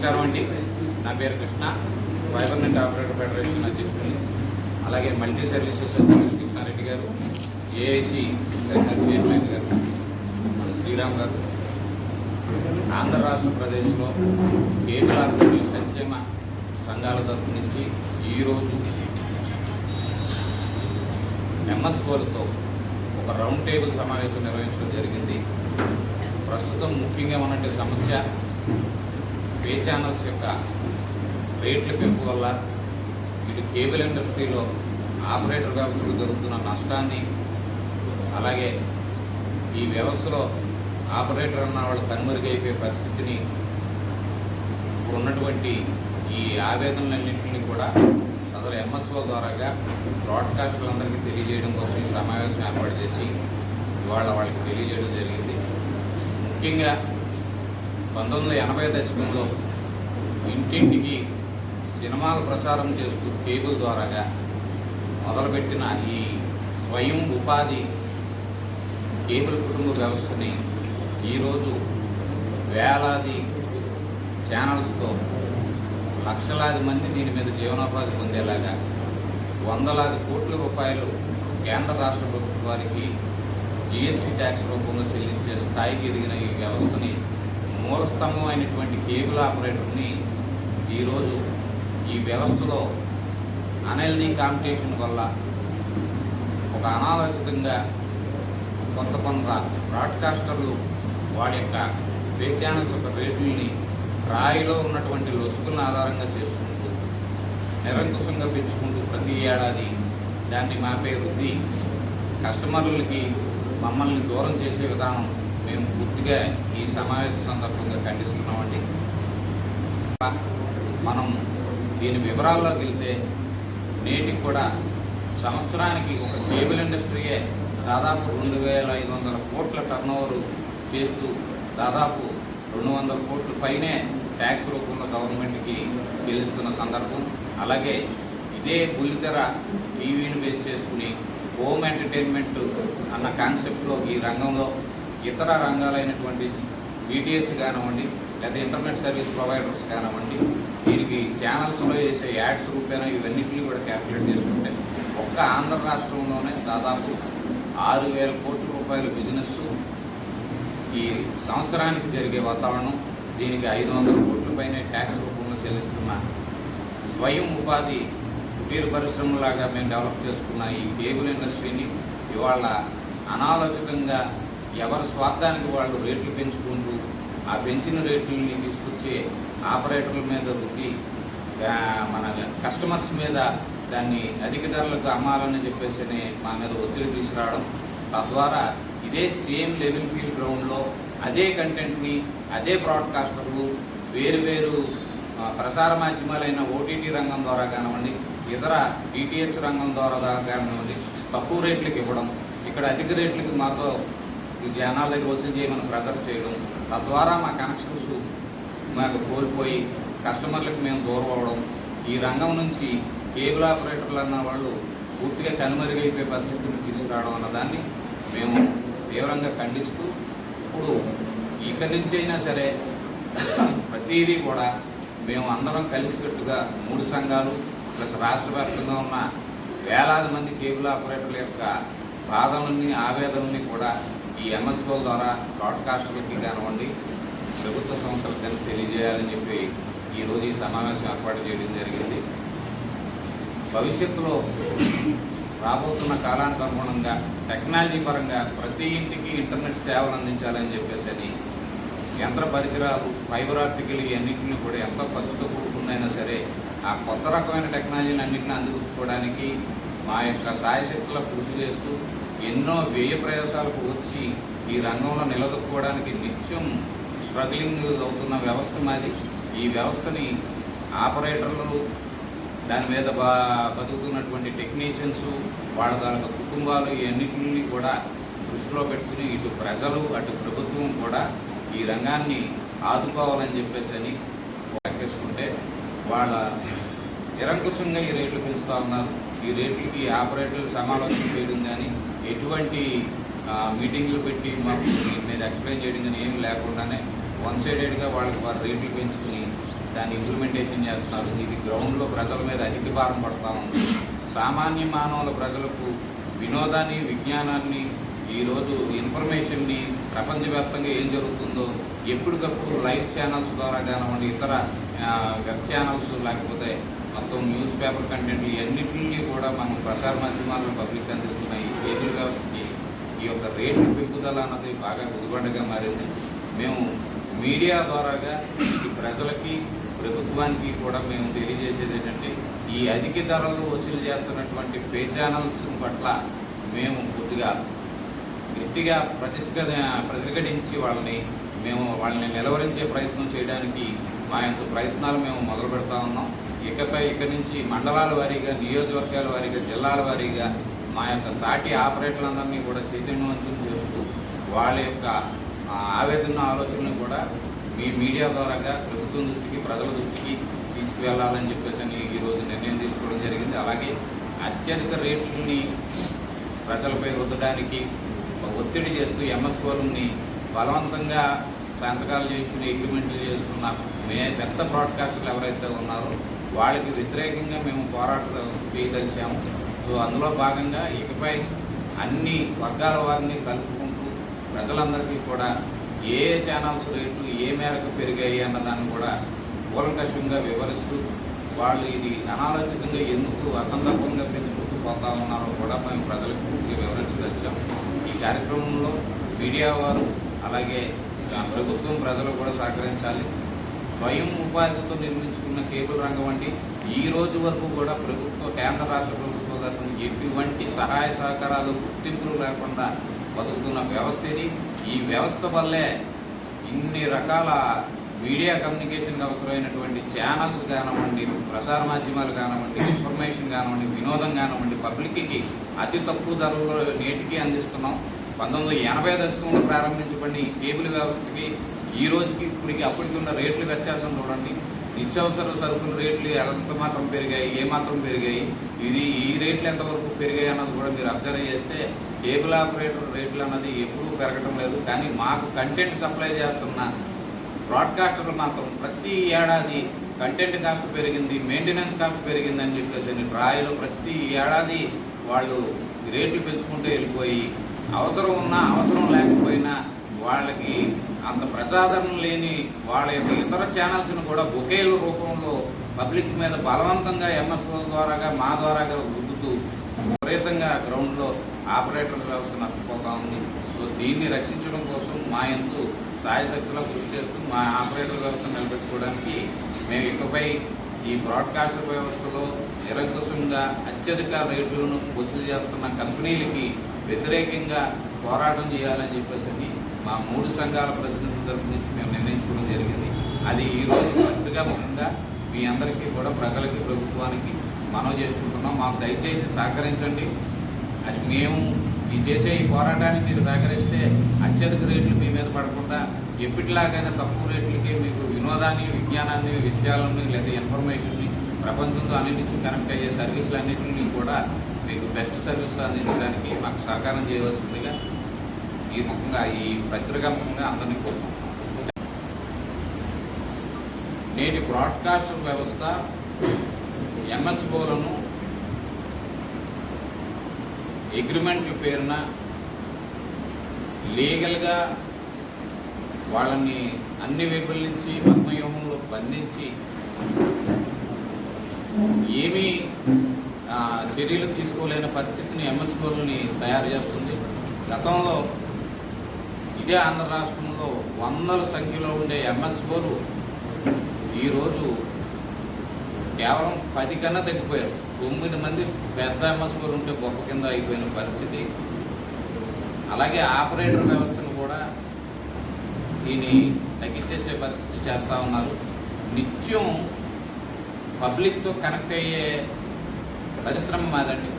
నమస్కారం అండి. నా పేరు Krishna. Fibre net operator federation అధ్యక్షుడు అలాగే మల్టీ సర్వీసెస్ అధ్యక్షులు కృష్ణారెడ్డి గారు ఏఐసి చైర్మన్ గారు మన శ్రీరామ్ గారు. ఆంధ్ర రాష్ట్ర ప్రదేశ్లో కేబుల్ సంక్షేమ సంఘాల తరఫు నుంచి ఈరోజు ఎంఎస్ఓలతో ఒక రౌండ్ టేబుల్ సమావేశం నిర్వహించడం జరిగింది. ప్రస్తుతం ముఖ్యంగా ఉన్నటువంటి సమస్య పే ఛానల్స్ యొక్క రేట్ల పెంపు వల్ల ఇటు కేబుల్ ఇండస్ట్రీలో ఆపరేటర్ వ్యవస్థకు జరుగుతున్న నష్టాన్ని అలాగే ఈ వ్యవస్థలో ఆపరేటర్ అన్న వాళ్ళు కనుమరుగైపోయే పరిస్థితిని ఇప్పుడు ఉన్నటువంటి ఈ ఆవేదనలన్నింటినీ కూడా సదరు ఎంఎస్ఓ ద్వారాగా బ్రాడ్కాస్టర్లందరికీ తెలియజేయడం కోసం ఈ సమావేశం ఏర్పాటు చేసి ఇవాళ వాళ్ళకి తెలియజేయడం జరిగింది. ముఖ్యంగా పంతొమ్మిది వందల ఎనభై దశకంలో ఇంటింటికి సినిమాలు ప్రచారం చేస్తూ కేబుల్ ద్వారాగా మొదలుపెట్టిన ఈ స్వయం ఉపాధి కేబుల్ కుటుంబ వ్యవస్థని ఈరోజు వేలాది ఛానల్స్తో లక్షలాది మంది దీని మీద జీవనోపాధి పొందేలాగా వందలాది కోట్ల రూపాయలు కేంద్ర రాష్ట్ర ప్రభుత్వానికి జిఎస్టీ ట్యాక్స్ రూపంలో చెల్లించే స్థాయికి ఎదిగిన ఈ వ్యవస్థని మూలస్తంభం అయినటువంటి కేబుల్ ఆపరేటర్ని ఈరోజు ఈ వ్యవస్థలో అనెల్నీ కాంపిటీషన్ వల్ల ఒక అనాలోచితంగా కొంత కొంత బ్రాడ్కాస్టర్లు వాడి యొక్క పే ఛానల్స్ యొక్క రేటుల్ని రాయిలో ఉన్నటువంటి లొసుకులను ఆధారంగా చేసుకుంటూ నిరంకుశంగా పెంచుకుంటూ ప్రతి ఏడాది దాన్ని మాపే వృద్ధి కస్టమర్లకి మమ్మల్ని దూరం చేసే విధానం పూర్తిగా ఈ సమావేశ సందర్భంగా ఖండిస్తున్నామండి. మనం దీని వివరాల్లోకి వెళ్తే నేటికి కూడా సంవత్సరానికి ఒక కేబుల్ ఇండస్ట్రీయే దాదాపు రెండు వేల ఐదు వందల కోట్ల టర్నోవర్ చేస్తూ దాదాపు రెండు వందల కోట్ల పైనే ట్యాక్స్ రూపంలో గవర్నమెంట్కి చెల్లిస్తున్న సందర్భం. అలాగే ఇదే బుల్లితెర టీవీని బేస్ చేసుకుని హోమ్ ఎంటర్టైన్మెంట్ అన్న కాన్సెప్ట్లో ఈ రంగంలో ఇతర రంగాలైనటువంటి డిటిహెచ్ కానివ్వండి లేదా ఇంటర్నెట్ సర్వీస్ ప్రొవైడర్స్ కానివ్వండి దీనికి ఛానల్స్లో చేసే యాడ్స్ రూపేనా ఇవన్నింటినీ కూడా క్యాల్కులేట్ చేసుకుంటే ఒక్క ఆంధ్ర రాష్ట్రంలోనే దాదాపు ఆరు వేల కోట్ల రూపాయల బిజినెస్ ఈ సంవత్సరానికి జరిగే వాతావరణం దీనికి ఐదు వందల కోట్ల పైన ట్యాక్స్ రూపంలో చెల్లిస్తున్న స్వయం ఉపాధి కుటీర పరిశ్రమలాగా మేము డెవలప్ చేసుకున్న ఈ కేబుల్ ఇండస్ట్రీని ఇవాళ అనాలోచితంగా ఎవరి స్వార్థానికి వాళ్ళు రేట్లు పెంచుకుంటూ ఆ పెంచిన రేట్లని తీసుకొచ్చే ఆపరేటర్ల మీద రుద్ది మన కస్టమర్స్ మీద దాన్ని అధిక ధరలకు అమ్మాలని చెప్పేసి మా మీద ఒత్తిడి తీసుకురావడం. తద్వారా ఇదే సేమ్ లెవెల్ ఫీల్డ్ గ్రౌండ్లో అదే కంటెంట్ని అదే బ్రాడ్కాస్టర్లు వేరు వేరు ప్రసార మాధ్యమాలైన ఓటీటీ రంగం ద్వారా కానివ్వండి ఇతర డిటిహెచ్ రంగం ద్వారా కానివ్వండి తక్కువ రేట్లకు ఇవ్వడం. ఇక్కడ అధిక రేట్లకి మాతో ఈ జనాల దగ్గర వసూలు చేయమని ప్రెజర్ చేయడం. తద్వారా మా కనెక్షన్స్ మాకు కోల్పోయి కస్టమర్లకు మేము దూరం అవ్వడం. ఈ రంగం నుంచి కేబుల్ ఆపరేటర్లు అన్న వాళ్ళు పూర్తిగా కనుమరుగైపోయే పరిస్థితిని తీసుకురావడం అన్నదాన్ని మేము తీవ్రంగా ఖండిస్తూ ఇప్పుడు ఇక్కడి నుంచి అయినా సరే ప్రతిదీ కూడా మేము అందరం కలిసికట్టుగా మూడు సంఘాలు ప్లస్ రాష్ట్ర వ్యాప్తంగా ఉన్న వేలాది మంది కేబుల్ ఆపరేటర్ల యొక్క బాధలని ఆవేదనని కూడా ఈ ఎంఎస్ఓ ద్వారా బ్రాడ్కాస్టర్లకి కానివ్వండి ప్రభుత్వ సంస్థలకు కానీ తెలియజేయాలని చెప్పి ఈరోజు ఈ సమావేశం ఏర్పాటు చేయడం జరిగింది. భవిష్యత్తులో రాబోతున్న కాలానికి అనుగుణంగా టెక్నాలజీ పరంగా ప్రతి ఇంటికి ఇంటర్నెట్ సేవలు అందించాలని చెప్పేసి అని యంత్ర పరికరాలు ఫైబర్ ఆప్టికల్ ఇవన్నింటినీ కూడా ఎంత ఖర్చుతో కూడుకున్నైనా సరే ఆ కొత్త రకమైన టెక్నాలజీని అన్నింటినీ అందిపుచ్చుకోవడానికి మా యొక్క సాయశక్తుల కృషి చేస్తూ ఎన్నో వ్యయ ప్రయాసాలకు వచ్చి ఈ రంగంలో నిలదొక్కుకోవడానికి నిత్యం స్ట్రగ్లింగ్ అవుతున్న వ్యవస్థ మాది. ఈ వ్యవస్థని ఆపరేటర్లు దాని మీద బా బతుకుతున్నటువంటి టెక్నీషియన్స్ వాళ్ళ తాలూకా కుటుంబాలు ఇవన్నిటిని కూడా దృష్టిలో పెట్టుకుని ఇటు ప్రజలు అటు ప్రభుత్వం కూడా ఈ రంగాన్ని ఆదుకోవాలని చెప్పేసి అని చేసుకుంటే వాళ్ళ నిరంకుశంగా ఈ రేట్లు పెంచుతూ ఉన్నారు. ఈ రేట్లకి ఆపరేటర్లు సమాలోచన చేయడం కానీ ఎటువంటి మీటింగ్లు పెట్టి మాకు దీని మీద ఎక్స్ప్లెయిన్ చేయడం కానీ ఏమి లేకుండానే వన్ సైడెడ్గా వాళ్ళకి వారి రేట్లు పెంచుకుని దాన్ని ఇంప్లిమెంటేషన్ చేస్తున్నారు ఇది గ్రౌండ్లో ప్రజల మీద అధిక భారం పడతా ఉంది. సామాన్య మానవుల ప్రజలకు వినోదాన్ని విజ్ఞానాన్ని ఈరోజు ఇన్ఫర్మేషన్ని ప్రపంచవ్యాప్తంగా ఏం జరుగుతుందో ఎప్పటికప్పుడు లైవ్ ఛానల్స్ ద్వారా కానివ్వండి ఇతర వెబ్ ఛానల్స్ లేకపోతే మొత్తం న్యూస్ పేపర్ కంటెంట్ ఇవన్నింటినీ కూడా మనం ప్రసార మాధ్యమాల్లో పబ్లిక్ అందిస్తున్న ఈ కేబుల్ కాబట్టి ఈ యొక్క రేటు పెంపుదల అన్నది బాగా గుదిబండగా మారింది. మేము మీడియా ద్వారాగా ఈ ప్రజలకి ప్రభుత్వానికి కూడా మేము తెలియజేసేది ఏంటంటే ఈ అధిక ధరలు వసూలు చేస్తున్నటువంటి పే ఛానల్స్ పట్ల మేము కొద్దిగా గట్టిగా ప్రతిష్క ప్రతిఘటించి వాళ్ళని మేము వాళ్ళని నిలవరించే ప్రయత్నం చేయడానికి మా యొక్క ప్రయత్నాలు మేము మొదలు పెడతా ఉన్నాం. ఇకపై ఇక్కడి నుంచి మండలాల వారీగా నియోజకవర్గాల వారీగా జిల్లాల వారీగా మా యొక్క సాటి ఆపరేటర్లందరినీ కూడా చైతన్యవంతం చేస్తూ వాళ్ళ యొక్క ఆవేదన ఆలోచనలు కూడా మీ మీడియా ద్వారాగా ప్రభుత్వం దృష్టికి ప్రజల దృష్టికి తీసుకువెళ్ళాలని చెప్పేసి అని ఈరోజు నిర్ణయం తీసుకోవడం జరిగింది. అలాగే అత్యధిక రేట్లని ప్రజలపై రుద్దడానికి ఒత్తిడి చేస్తూ ఎంఎస్ఓలని బలవంతంగా సంతకాలు చేసుకుని అగ్రిమెంట్లు చేసుకున్న మే పెద్ద బ్రాడ్కాస్టర్లు ఎవరైతే ఉన్నారో వాళ్ళకి వ్యతిరేకంగా మేము పోరాటం చేయదలిచాము. సో అందులో భాగంగా ఇకపై అన్ని వర్గాల వారిని కలుపుకుంటూ ప్రజలందరికీ కూడా ఏ ఏ ఛానల్స్ రేట్లు ఏ మేరకు పెరిగాయి అన్న దాన్ని కూడా కూలంకషంగా వివరిస్తూ వాళ్ళు ఇది అనాలోచితంగా ఎందుకు అసందర్భంగా పెంచుకుంటూ పోతా ఉన్నారో కూడా మేము ప్రజలకు పూర్తిగా వివరించదలిచాం ఈ కార్యక్రమంలో మీడియా వారు అలాగే ప్రభుత్వం ప్రజలు కూడా సహకరించాలి. స్వయం ఉపాధితో నిర్మించుకున్న కేబుల్ రంగం వంటి ఈ రోజు వరకు కూడా ప్రభుత్వ కేంద్ర రాష్ట్ర ప్రభుత్వ తరఫున ఎటువంటి సహాయ సహకారాలు గుర్తింపులు లేకుండా బతుకుతున్న వ్యవస్థ ఇది. ఈ వ్యవస్థ వల్లే ఇన్ని రకాల మీడియా కమ్యూనికేషన్కి అవసరమైనటువంటి ఛానల్స్ కానివ్వండి ప్రసార మాధ్యమాలు కానివ్వండి ఇన్ఫర్మేషన్ కానివ్వండి వినోదం కానివ్వండి పబ్లిక్కి అతి తక్కువ ధరలో నేటికి అందిస్తున్నాం. పంతొమ్మిది వందల ఎనభై దశకంలో ప్రారంభించబడిన ఈ కేబుల్ వ్యవస్థకి ఈ రోజుకి ఇప్పటికి అప్పటికి ఉన్న రేట్లు వ్యత్యాసం చూడండి. నిత్యావసర సరుకుల రేట్లు ఎంత మాత్రం పెరిగాయి ఏ మాత్రం పెరిగాయి ఇది ఈ రేట్లు ఎంతవరకు పెరిగాయి అన్నది కూడా మీరు అబ్జర్వ్ చేస్తే కేబుల్ ఆపరేటర్ రేట్లు అన్నది ఎప్పుడూ పెరగటం లేదు. కానీ మాకు కంటెంట్ సప్లై చేస్తున్న బ్రాడ్కాస్టర్లు మాత్రం ప్రతి ఏడాది కంటెంట్ కాస్ట్ పెరిగింది మెయింటెనెన్స్ కాస్ట్ పెరిగింది అని చెప్పేసి ట్రాయలు ప్రతి ఏడాది వాళ్ళు రేట్లు పెంచుకుంటూ వెళ్ళిపోయి అవసరం ఉన్నా అవసరం లేకపోయినా వాళ్ళకి అంత ప్రజాదరణ లేని వాళ్ళ యొక్క ఇతర ఛానల్స్ని కూడా బొకేల రూపంలో పబ్లిక్ మీద బలవంతంగా ఎంఎస్ఓ ద్వారాగా మా ద్వారాగా గుద్దుతూ విపరీతంగా గ్రౌండ్లో ఆపరేటర్ వ్యవస్థ నష్టపోతా ఉంది. సో దీన్ని రక్షించడం కోసం మా ఎంతో సాయశక్తిలో కృషి చేస్తూ మా ఆపరేటర్ వ్యవస్థ నిలబెట్టుకోవడానికి మేము ఇకపై ఈ బ్రాడ్కాస్ట్ వ్యవస్థలో నిరంకుశంగా అత్యధిక రేట్లను వసూలు చేస్తున్న కంపెనీలకి వ్యతిరేకంగా పోరాటం చేయాలని చెప్పేసి మా మూడు సంఘాల ప్రతినిధుల తరపు నుంచి మేము నిర్ణయించుకోవడం జరిగింది. అది ఈరోజు పత్రికా ముఖ్యంగా మీ అందరికీ కూడా ప్రజలకి ప్రభుత్వానికి మనం చేసుకుంటున్నాం. మాకు దయచేసి సహకరించండి. అది మేము ఈ చేసే ఈ పోరాటాన్ని మీరు సహకరిస్తే అత్యధిక రేట్లు మీ మీద పడకుండా ఎప్పటిలాగైనా తక్కువ రేట్లకి మీకు వినోదాన్ని విజ్ఞానాన్ని విషయాలని లేదా ఇన్ఫర్మేషన్ని ప్రపంచంతో అన్నింటి కనెక్ట్ అయ్యే సర్వీసులు అన్నింటినీ కూడా మీకు బెస్ట్ సర్వీసులు అందించడానికి మాకు సహకారం చేయవలసిందిగా ఈ ముఖంగా ఈ పత్రికా ముఖంగా అందరినీ కోరుకుంటున్నాం. నేటి బ్రాడ్కాస్ట్ వ్యవస్థ ఎంఎస్ఓలను అగ్రిమెంట్ పేరున లీగల్గా వాళ్ళని అన్ని వైపుల నుంచి పద్మవ్యూహంలో బంధించి ఏమీ చర్యలు తీసుకోలేని పరిస్థితిని ఎంఎస్ఓలని తయారు చేస్తుంది. గతంలో ఇదే ఆంధ్ర రాష్ట్రంలో వందల సంఖ్యలో ఉండే ఎంఎస్ఓలు ఈరోజు కేవలం పది కన్నా తగ్గిపోయారు. తొమ్మిది మంది పెద్ద ఎంఎస్ఓలు ఉంటే గొప్ప కింద అయిపోయిన పరిస్థితి. అలాగే ఆపరేటర్ వ్యవస్థను కూడా దీన్ని తగ్గించేసే పరిస్థితి చేస్తూ ఉన్నారు. నిత్యం పబ్లిక్తో కనెక్ట్ అయ్యే పరిశ్రమ మాదండి.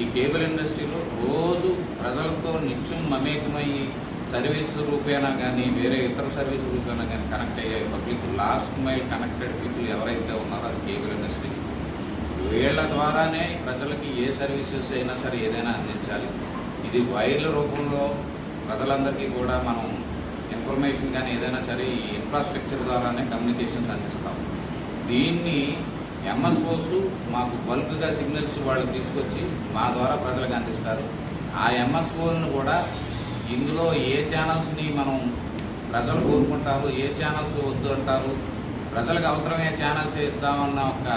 ఈ కేబుల్ ఇండస్ట్రీలో రోజు ప్రజలతో నిత్యం మమేకమయ్యి సర్వీస్ రూపేనా కానీ వేరే ఇతర సర్వీస్ రూపేనా కానీ కనెక్ట్ అయ్యే public last mile connected people ఎవరైతే ఉన్నారో అది కేబుల్ ఇండస్ట్రీ. వీళ్ళ ద్వారానే ప్రజలకి ఏ సర్వీసెస్ అయినా సరే ఏదైనా అందించాలి. ఇది వైర్ల రూపంలో ప్రజలందరికీ కూడా మనం ఇన్ఫర్మేషన్ కానీ ఏదైనా సరే ఈ ఇన్ఫ్రాస్ట్రక్చర్ ద్వారానే కమ్యూనికేషన్స్ అందిస్తాం దీన్ని ఎంఎస్ఓస్ మాకు బల్క్గా సిగ్నల్స్ వాళ్ళు తీసుకొచ్చి మా ద్వారా ప్రజలకు అందిస్తారు. ఆ ఎంఎస్ఓలను కూడా ఇందులో ఏ ఛానల్స్ని మనం ప్రజలు కోరుకుంటారు ఏ ఛానల్స్ వద్దు అంటారు ప్రజలకు అవసరమే ఛానల్స్ ఇద్దామన్న ఒక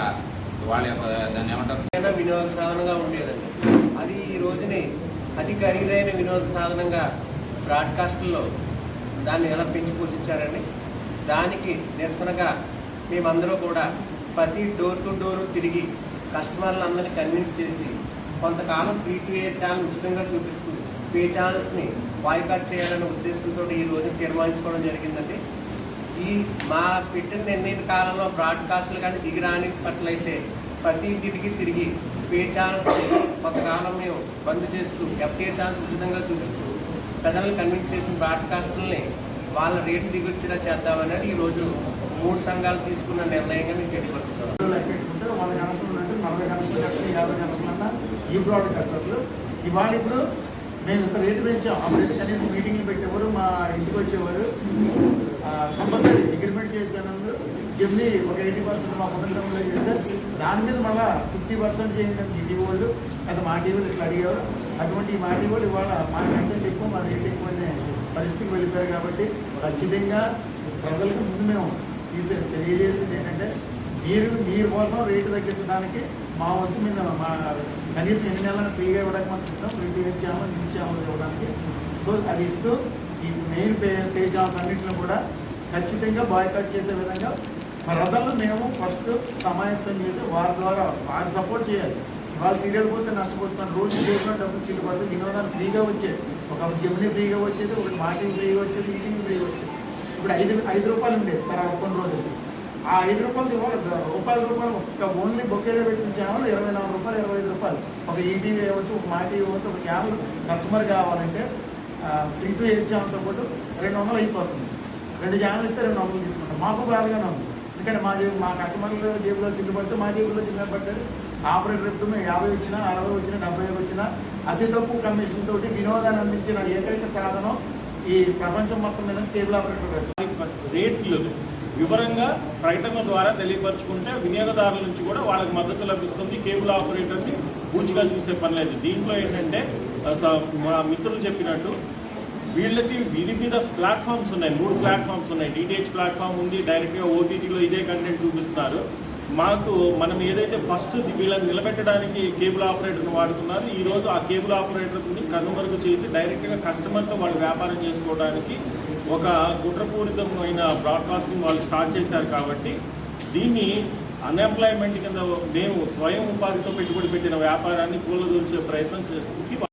వాళ్ళ యొక్క దాన్ని ఏమంటారు? ఏదైనా వినోద సాధనంగా ఉండేదండి. అది ఈ రోజుని అతి ఖరీదైన వినోద సాధనంగా బ్రాడ్కాస్ట్లో దాన్ని ఎలా పెంచి పోషించారండి? దానికి నిరసనగా మేమందరూ కూడా ప్రతి డోర్ టు డోర్ తిరిగి కస్టమర్లందరినీ కన్విన్స్ చేసి కొంతకాలం ఫ్రీ టు ఎయిర్ ఛానల్ ఉచితంగా చూపిస్తూ పే ఛానల్స్ని బాయ్కాట్ చేయాలనే ఉద్దేశంతో ఈ రోజు తీర్మానించుకోవడం జరిగిందండి. ఈ మా పెట్టిన నిర్ణీత కాలంలో బ్రాడ్కాస్ట్లు కానీ దిగిరాని పట్లయితే ప్రతి ఇంటికి తిరిగి పే ఛానల్స్ని కొంతకాలం మేము బంద్ చేస్తూ ఎఫ్టీఏ ఛానల్స్ ఉచితంగా చూపిస్తూ ప్రజలను కన్విన్స్ చేసిన బ్రాడ్కాస్ట్లని వాళ్ళ రేటు దిగొచ్చేలా చేద్దామనేది ఈరోజు మూడు సంఘాలు తీసుకున్న నిర్ణయంగా మీకు తెలియపరుస్తున్నాను ఈ బ్రాడ్కాస్టర్లు ఇవాళ ఇప్పుడు మేము ఇంత రేటు పెంచాం అప్పుడైతే కనీసం మీటింగ్లు పెట్టేవారు మా ఇంటికి వచ్చేవారు. కంపల్సరీ అగ్రిమెంట్ చేసుకున్నందుకు జమ్ని ఒక ఎయిటీ పర్సెంట్ మా పొందడంలో చేస్తే దాని మీద మళ్ళీ ఫిఫ్టీ పర్సెంట్ చేయండి అని వాళ్ళు అది మా టీవీలు ఇట్లా అడిగేవారు. అటువంటి మా టీవీ వాళ్ళు ఇవాళ మా కంటెంట్ ఎక్కువ మా రేట్ ఎక్కువ అనే పరిస్థితికి వెళ్ళిపోయారు కాబట్టి ఖచ్చితంగా ప్రజలకు ముందు మేము తీసే తెలియజేసింది ఏంటంటే మీరు మీరు కోసం రేటు తగ్గించడానికి మా వంతు మీద మా కనీసం ఎన్ని నెలలను ఫ్రీగా ఇవ్వడానికి మనం సిద్ధం. రెండు ఇచ్చాము నిలిచాము ఇవ్వడానికి. సో అది ఇస్తూ ఈ మెయిన్ పే పే జాబ్స్ అన్నింటిలో కూడా ఖచ్చితంగా బాయ్కట్ చేసే విధంగా ప్రజలు మేము ఫస్ట్ సమాయత్తం చేసి వారి ద్వారా వారిని సపోర్ట్ చేయాలి. వాళ్ళు సీరియల్ పోతే నష్టపోతున్నాను రోజు చేసిన డబ్బులు చిల్లు పడితే వినోదాలు ఫ్రీగా వచ్చేది ఒక జమిని ఫ్రీగా వచ్చేది ఒకటి మాటింగ్ ఫ్రీగా వచ్చేది ఈటింగ్ ఫ్రీగా వచ్చేది. ఇప్పుడు ఐదు ఐదు రూపాయలు ఉండేది తర్వాత కొన్ని రోజులు. ఆ ఐదు రూపాయలు ఇవ్వాలి రూపాయల రూపాయలు ఒక ఓన్లీ బొకేలో పెట్టిన ఛానల్ ఇరవై నాలుగు రూపాయలు ఇరవై ఐదు రూపాయలు. ఒక ఈటీవీ ఇవ్వచ్చు ఒక మా టీవీ ఇవ్వచ్చు ఒక ఛానల్ కస్టమర్ కావాలంటే ఫ్రీ టు ఎయిర్ ఛానల్తో పాటు రెండు వందలు అయిపోతుంది. రెండు ఛానల్ ఇస్తే రెండు వందలు తీసుకుంటాం. మాకు బాధగానే ఉంది. ఎందుకంటే మా జేబు మా కస్టమర్ల జేబులో చిల్లు పడితే మా జేబులో చిన్న పడ్డారు. ఆపరేటర్ ఎప్పుడు మేము యాభై వచ్చినా అరవై వచ్చినా డెబ్బై వచ్చినా అతి తక్కువ కమిషన్ తోటి వినోదాన్ని అందించిన ఏకైక సాధనం ఈ ప్రపంచం మొత్తం మీద కేబుల్ ఆపరేటర్ రేట్లు వివరంగా ప్రకటన ద్వారా తెలియపరచుకుంటే వినియోగదారుల నుంచి కూడా వాళ్ళకి మద్దతు లభిస్తుంది కేబుల్ ఆపరేటర్ని పూచిగా చూసే పని లేదు. దీంట్లో ఏంటంటే స- మా మిత్రులు చెప్పినట్టు వీళ్ళకి వివిధ ప్లాట్ఫామ్స్ ఉన్నాయి. మూడు ప్లాట్ఫామ్స్ ఉన్నాయి. డిటిహెచ్ ప్లాట్ఫామ్ ఉంది డైరెక్ట్గా ఓటీటీలో ఇదే కంటెంట్ చూపిస్తున్నారు. మాకు మనం ఏదైతే ఫస్ట్ వీళ్ళని నిలబెట్టడానికి కేబుల్ ఆపరేటర్ని వాడుతున్నారు ఈరోజు ఆ కేబుల్ ఆపరేటర్ని కనుమరుగు చేసి డైరెక్ట్గా కస్టమర్తో వాళ్ళు వ్యాపారం చేసుకోవడానికి ఒక కుట్రపూరితమైన బ్రాడ్కాస్టింగ్ వాళ్ళు స్టార్ట్ చేశారు కాబట్టి దీన్ని అన్ఎంప్లాయ్మెంట్ కింద మేము స్వయం ఉపాధితో పెట్టుబడి పెట్టిన వ్యాపారాన్ని కూలదోల్చే ప్రయత్నం చేస్తుంది